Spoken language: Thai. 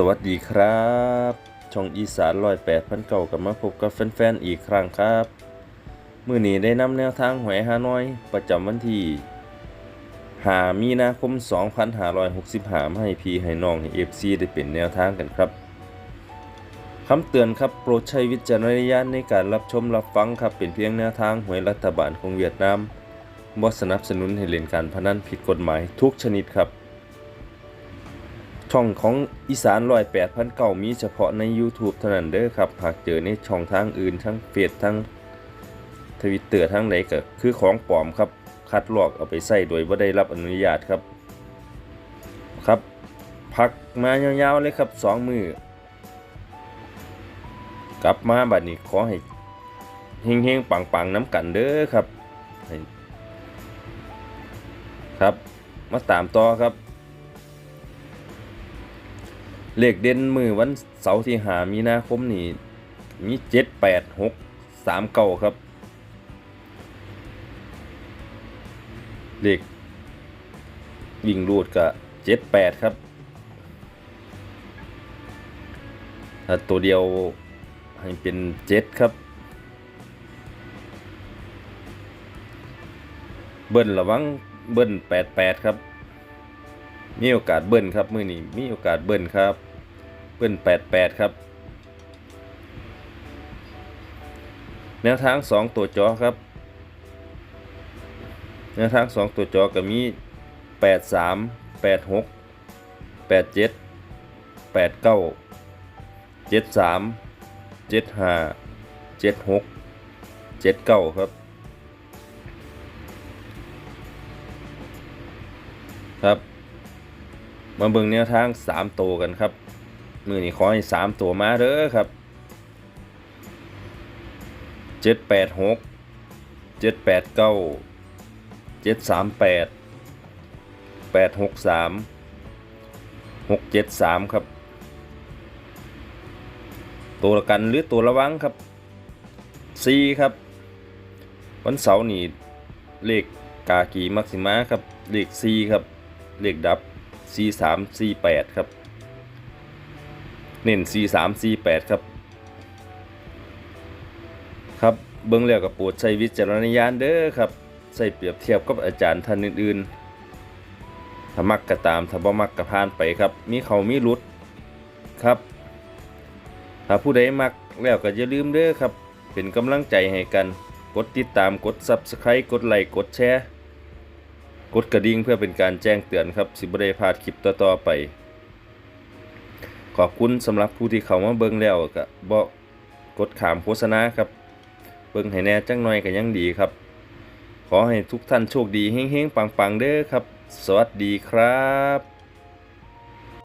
สวัสดีครับ ช่องอีสานลอยแปดพันเก่ากับมาพบกับแฟนๆอีกครั้งครับ มื้อนี้ได้นำแนวทางหวยฮานอย ประจำวันที่หามีนาคม 2565มาให้พี่ให้น้องให้ FC ได้เป็นแนวทางกันครับคำเตือนครับโปรดใช้วิจารณญาณในการรับชมรับฟังครับเป็นเพียงแนวทางหวยรัฐบาลของเวียดนามบ่สนับสนุนให้เล่นการพนันผิดกฎหมายทุกชนิดครับ ช่องของอีสานลอยแปดพันเก่ามีเฉพาะใน YouTube เท่านั้นเด้อครับ หากเจอในช่องทางอื่นทั้งเฟซทั้งทวิตเตอร์ทั้งไหนก็คือของปลอมครับ คัดลอกเอาไปใส่โดยไม่ได้รับอนุญาตครับ ครับ พักมายาวๆเลยครับสองมือกลับมาบัดนี้ขอให้เฮงๆปังๆน้ำกันเด้อครับ ครับ มาตามต่อครับ เลขเด่นมือวันเสาร์ที่หามีนาคมนี่มีเจ็ดแปดหกสามเก้าครับ เลขวิ่งรูดกับเจ็ดแปดครับถ้าตัวเดียวให้เป็นเจ็ดครับ เบิ้ลระวังเบิ้ลแปดแปดครับ มีโอกาสเบิ้ลครับ มือนี้มีโอกาสเบิ้ลครับ เบิ้ลแปดแปดครับ แนวทางสองตัวจอครับ แนวทางสองตัวจอก็มีแปดสามแปดหกแปดเจ็ดแปดเก้าเจ็ดสามเจ็ดห้าเจ็ดหกเจ็ดเก้าครับครับ มาเบิ่งแนวทางสามตัวกันครับ มือนี้ขอให้สามตัวมาเด้อครับเจ็ดแปดหกเจ็ดแปดเก้าเจ็ดสามแปดแปดหกสามหกเจ็ดสามครับ ตัวละกันหรือตัวระวังครับสี่ครับ วันเสาร์นี่เลขกากีมักซิมาครับเลขสี่ครับเลขดับ4 3 4 8ครับ เน้น4 3 4 8 ครับ ครับเบิ้องแล้วกับปรดใช้วิจารณญาณเด้อครับใส่เปรียบเทียบกับอาจารย์ท่านอื่นๆถ้ามักก็ตามถ้าบ่มักก็ผ่านไปครับ มีเขามีรุดครับถ้าผู้ใดมักแล้วก็อย่าลืมเด้อครับ เป็นกำลังใจให้กัน กดติดตามกด Subscribe กดไลค์กดแชร์ กดกระดิ่งเพื่อเป็นการแจ้งเตือนครับ สิบได้พลาดคลิปต่อๆไป ขอบคุณสำหรับผู้ที่เข้ามาเบิ่งแล้วก็บ่กดขามโฆษณาครับเบิ่งให้แน่จังหน่อยก็ยังดีครับ ขอให้ทุกท่านโชคดีเฮงๆปังๆเด้อครับ สวัสดีครับ